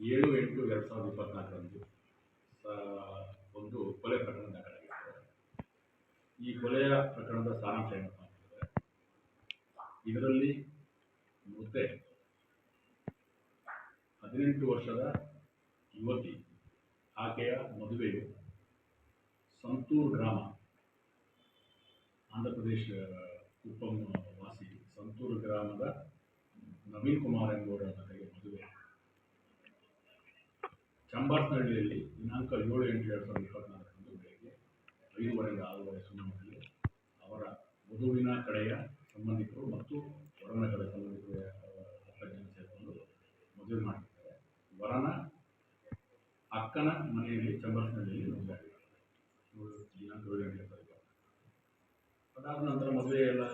ಏಳು ಎಂಟು ಎರಡು ಸಾವಿರದ ಇಪ್ಪತ್ನಾಲ್ಕರಂದು ಒಂದು ಕೊಲೆ ಪ್ರಕರಣ ದಾಖಲಾಗಿತ್ತು. ಈ ಕೊಲೆಯ ಪ್ರಕರಣದ ಸಾರಾಂಶ ಏನಪ್ಪ ಅಂತಂದರೆ ಇದರಲ್ಲಿ ಮೃತೆ ಹದಿನೆಂಟು ವರ್ಷದ ಯುವತಿ, ಆಕೆಯ ಮದುವೆಯು ಸಂತೂರು ಗ್ರಾಮ, ಆಂಧ್ರ ಪ್ರದೇಶ ವಾಸಿ ಸಂತೂರು ಗ್ರಾಮದ ನವೀನ್ ಕುಮಾರ್ ಎಂಬುವರ ಮದುವೆ. ಚಂಬಾರ್ನಹಳ್ಳಿಯಲ್ಲಿ ದಿನಾಂಕ ಏಳು ಎಂಟು ಎರಡು ಸಾವಿರದ ಇಪ್ಪತ್ನಾಲ್ಕರಂದು ಬೆಳಗ್ಗೆ ಐದೂವರೆಯಿಂದ ಆರೂವರೆ ಸುಮಾರಿನಲ್ಲಿ ಅವರ ವಧುವಿನ ಕಡೆಯ ಸಂಬಂಧಿಕರು ಮತ್ತು ವರನ ಕಡೆ ಸಂಬಂಧಿಕರು ಜನ ಸೇರಿಕೊಂಡು ಮದುವೆ ಮಾಡಿದ್ದಾರೆ. ವರನ ಅಕ್ಕನ ಮನೆಯಲ್ಲಿ ಚಂಬರ್ಸ್ನಹಳ್ಳಿಯಲ್ಲಿ ಮದುವೆ ದಿನಾಂಕ ಏಳು ಎಂಟು ಎರಡು ಅದಾದ ನಂತರ ಮದುವೆ ಎಲ್ಲ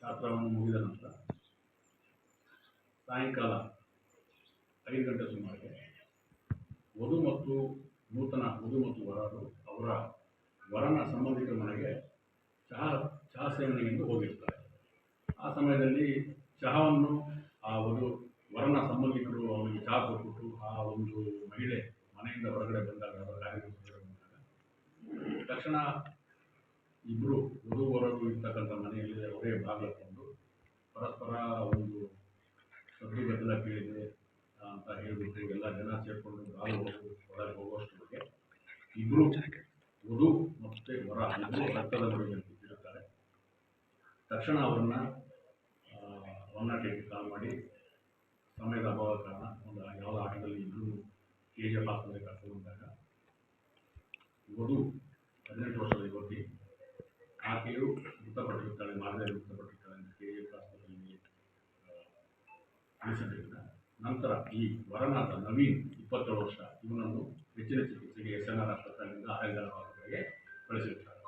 ಶಾಸ್ತ್ರವನ್ನು ಮುಗಿದ ನಂತರ ಸಾಯಂಕಾಲ ಐದು ಗಂಟೆ ಸುಮಾರಿಗೆ ವಧು ಮತ್ತು ನೂತನ ವಧು ಮತ್ತು ವರರು ಅವರ ವರನ ಸಂಬಂಧಿಕರ ಮನೆಗೆ ಚಹಾ ಚಹಾ ಸೇವನೆಗೆಂದು ಹೋಗಿರ್ತಾರೆ. ಆ ಸಮಯದಲ್ಲಿ ಚಹಾವನ್ನು ಆ ವಧು, ವರನ ಸಂಬಂಧಿಕರು ಅವನಿಗೆ ಚಹಾ ಕೊಟ್ಬಿಟ್ಟು ಆ ಒಂದು ಮಹಿಳೆ ಮನೆಯಿಂದ ಹೊರಗಡೆ ಬಂದಾಗ ಅವರ ಬಂದಾಗ ತಕ್ಷಣ ಇಬ್ಬರು ವಧು ವರರು ಇರ್ತಕ್ಕಂಥ ಮನೆಯಲ್ಲಿ ಅವರೇ ಬಾಗಿಲಕೊಂಡು ಪರಸ್ಪರ ಒಂದು ಸದ್ದು ಗದ್ದಲ ಕೇಳಿದೆ ಅಂತ ಹೇಳಿಬಿಟ್ಟು ಎಲ್ಲ ಜನ ಸೇರಿಕೊಂಡು ಒಳಗೆ ಹೋಗುವಷ್ಟೊಳಗೆ ಇಬ್ಬರು ವಧು ಮತ್ತು ವರ ಇಬ್ಬರು ರಕ್ತದ ಬಿದ್ದಿರುತ್ತಾರೆ ತಕ್ಷಣ ಅವರನ್ನು ಒನ್ ನಾಟ್ ಏಟ್ಗೆ ಕಾಲ್ ಮಾಡಿ ಸಮಯದ ಅಭಾವ ಕಾರಣ ಒಂದು ಯಾವುದೋ ಆಟದಲ್ಲಿ ಇಬ್ಬರು ಕೆ ಜಿ ಎಫ್ ಆಸ್ಪತ್ರೆಗೆ ಕರ್ಕೊಂಡು ಬಂದಾಗ ವಧು ಹದಿನೆಂಟು ವರ್ಷದ ಯುವತಿ ಆಕೆಯು ಮೃತಪಟ್ಟಿರುತ್ತಾಳೆ ಮಾರ್ಗದಲ್ಲಿ ಮೃತಪಟ್ಟಿರ್ತಾಳೆ ಅಂತ ಕೆ ಎಫ್ ಆಸ್ಪತ್ರೆಯಲ್ಲಿ ತಿಳಿಸಿದ್ದರಿಂದ ನಂತರ ಈ ವರನಾಥ ನವೀನ್ ಇಪ್ಪತ್ತೇಳು ವರ್ಷ ಇವನನ್ನು ಹೆಚ್ಚಿನ ಚಿಕಿತ್ಸೆಗೆ ಎಸ್ ಎನ್ ಆರ್ ಆಸ್ಪತ್ರೆಯಿಂದ ಆರೋಗ್ಯ ಆಸ್ಪತ್ರೆಗೆ ಕಳಿಸಿರುತ್ತಾರೆ.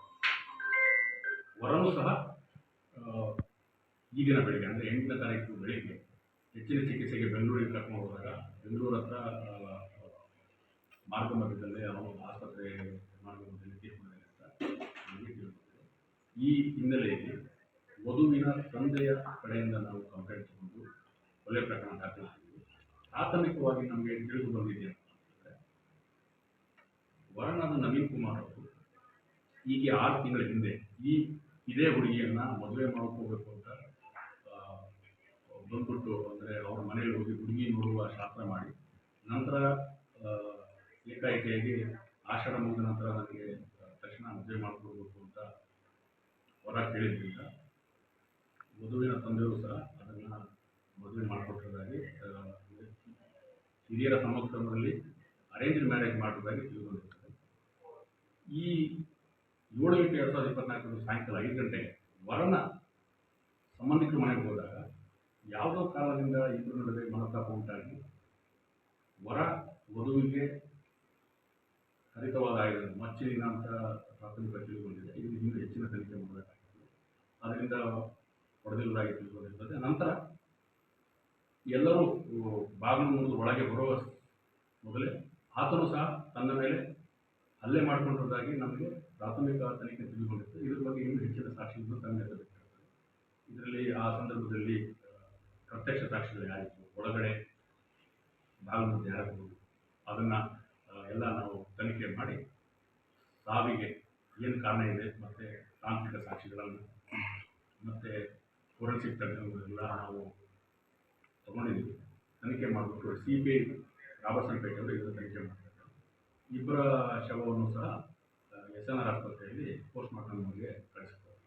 ವರನು ಸಹ ಈಗಿನ ಬೆಳಿಗ್ಗೆ, ಅಂದರೆ ಎಂಟನೇ ತಾರೀಕು ಬೆಳಿಗ್ಗೆ ಹೆಚ್ಚಿನ ಚಿಕಿತ್ಸೆಗೆ ಬೆಂಗಳೂರಿಗೆ ಕರ್ಕೊಂಡು ಹೋದಾಗ ಬೆಂಗಳೂರು ಹತ್ರ ಮಾರ್ಗ ಮಧ್ಯದಲ್ಲೇ ಅವನು ಆಸ್ಪತ್ರೆ ಮಾರ್ಗ ಮಧ್ಯದಲ್ಲಿ ತೀರ್ಕೊಂಡಿದ್ದಾನೆ ಅಂತ ಈ ಹಿನ್ನೆಲೆಯಲ್ಲಿ ವಧುವಿನ ತಂದೆಯ ಕಡೆಯಿಂದ ನಾವು ಕಂಪ್ಲೇಂಟ್ ತಗೊಂಡು ಕೊಲೆ ಪ್ರಕರಣ ದಾಖಲಿಸಿದ್ವಿ ಪ್ರಾಥಮಿಕವಾಗಿ ನಮಗೆ ತಿಳಿದು ಬಂದಿದೆ ಅಂತಂದರೆ ವರನಾದ ನವೀನ್ ಕುಮಾರ್ ಅವರು ಹೀಗೆ ಆರು ತಿಂಗಳ ಹಿಂದೆ ಈ ಇದೇ ಹುಡುಗಿಯನ್ನ ಮದುವೆ ಮಾಡ್ಕೋಬೇಕು ಅಂತ ಬಂದ್ಬಿಟ್ಟು ಅಂದರೆ ಅವ್ರ ಮನೆಯಲ್ಲಿ ಹೋಗಿ ಹುಡುಗಿ ನೋಡುವ ಶಾಸ್ತ್ರ ಮಾಡಿ, ನಂತರ ಏಕಾಏಕಿಯಾಗಿ ಆಷಾಢ ಮುಗಿದ ನಂತರ ನನಗೆ ತಕ್ಷಣ ಮದುವೆ ಮಾಡಿಕೊಡ್ಬೇಕು ಅಂತ ವರ ಕೇಳಿದ್ರಿಂದ ಮದುವಿನ ತಂದೆಯವರು ಸಹ ಅದನ್ನು ಮದುವೆ ಮಾಡಿಕೊಟ್ಟಿರೋದಾಗಿ ಹಿರಿಯರ ಸಮಕ್ಷಮದಲ್ಲಿ ಅರೇಂಜ್ ಮ್ಯಾರೇಜ್ ಮಾಡುವುದಾಗಿ ತಿಳಿದುಬಂದಿರ್ತದೆ ಈ ಏಳು ಎಂಟು ಎರಡು ಸಾವಿರದ ಇಪ್ಪತ್ನಾಲ್ಕರಂದು ಸಾಯಂಕಾಲ ಐದು ಗಂಟೆ ವರನ ಸಂಬಂಧಿಕರ ಮನೆಗೆ ಹೋದಾಗ ಯಾವುದೋ ಕಾರಣದಿಂದ ಇಬ್ಬರ ನಡುವೆ ಮನಸ್ತಾಪ ಉಂಟಾಗಿ ವರ ವಧುವಿಗೆ ಹರಿತವಾದ ಆಯುಧ ಮಚ್ಚಿನ ಅಂತ ಪ್ರಾಥಮಿಕ ತಿಳಿದುಕೊಂಡಿದೆ. ಇದು ಇನ್ನೂ ಹೆಚ್ಚಿನ ತನಿಖೆ ಮಾಡಬೇಕಾಗಿದೆ. ಅದರಿಂದ ಹೊಡೆದಿಲ್ಲದಾಗಿ ತಿಳಿದುಕೊಂಡಿರುತ್ತದೆ. ನಂತರ ಎಲ್ಲರೂ ಬಾಗಿಲು ಮುಂದೆ ಒಳಗೆ ಬರುವ ಮೊದಲೇ ಆತನು ಸಹ ತನ್ನ ಮೇಲೆ ಹಲ್ಲೆ ಮಾಡಿಕೊಂಡಿರೋದಾಗಿ ನಮಗೆ ಪ್ರಾಥಮಿಕ ತನಿಖೆ ತಿಳಿದುಕೊಂಡಿತ್ತು. ಇದ್ರ ಬಗ್ಗೆ ಇನ್ನೂ ಹೆಚ್ಚಿನ ಸಾಕ್ಷಿಗಳು ತಂದೆ ಇದರಲ್ಲಿ ಆ ಸಂದರ್ಭದಲ್ಲಿ ಪ್ರತ್ಯಕ್ಷ ಸಾಕ್ಷಿಗಳು ಯಾರಿತ್ತು ಒಳಗಡೆ ಬಾಗಿಲು ಯಾರಾಗ್ಬೋದು ಅದನ್ನು ಎಲ್ಲ ನಾವು ತನಿಖೆ ಮಾಡಿ ಸಾವಿಗೆ ಏನು ಕಾರಣ ಇದೆ? ಮತ್ತು ತಾಂತ್ರಿಕ ಸಾಕ್ಷಿಗಳನ್ನು, ಮತ್ತು ಫೋರೆನ್ಸಿಕ್ ಎಲ್ಲ ನಾವು ತಗೊಂಡಿದ್ದೀವಿ ತನಿಖೆ ಮಾಡಿಬಿಟ್ಟು ಸಿ ಬಿ ಐ ರಾಬರ್ಟ್ಸನ್ ಅವರು ಇದನ್ನು ತನಿಖೆ ಮಾಡ್ತಾರೆ ಇಬ್ಬರ ಶವವನ್ನು ಸಹ ಎಸ್ ಎನ್ ಆರ್ ಆಸ್ಪತ್ರೆಯಲ್ಲಿ ಪೋಸ್ಟ್ ಮಾರ್ಟಮ್ಗೆ ಕಳಿಸ್ತಾರೆ